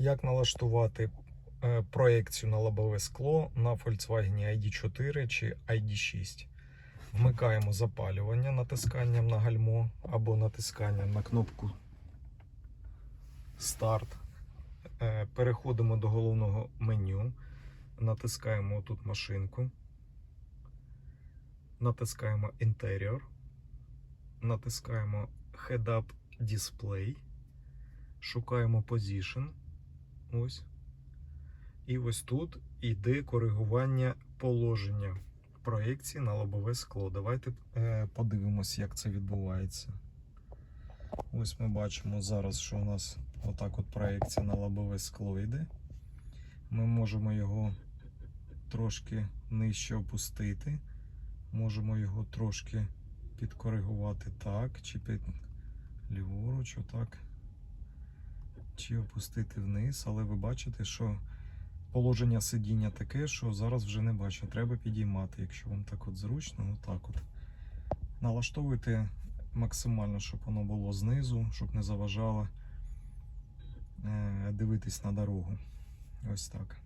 Як налаштувати е, проекцію на лобове скло на Volkswagen ID4 чи ID6? Вмикаємо запалювання натисканням на гальмо або натисканням на кнопку Старт. Е, Переходимо до головного меню, натискаємо тут машинку, натискаємо Interior, натискаємо Head Up Display, шукаємо Position. Ось. І ось тут йде коригування положення проекції на лобове скло. Давайте е, подивимось, як це відбувається. Ось ми бачимо зараз, що у нас отак от проекція на лобове скло йде. Ми можемо його трошки нижче опустити. Можемо його трошки підкоригувати так, чи під ліворуч, отак. Чи опустити вниз, але ви бачите, що положення сидіння таке, що зараз вже не бачу. Треба підіймати, якщо вам так от зручно, отак от. Налаштовуйте максимально, щоб воно було знизу, щоб не заважало е, дивитись на дорогу. Ось так.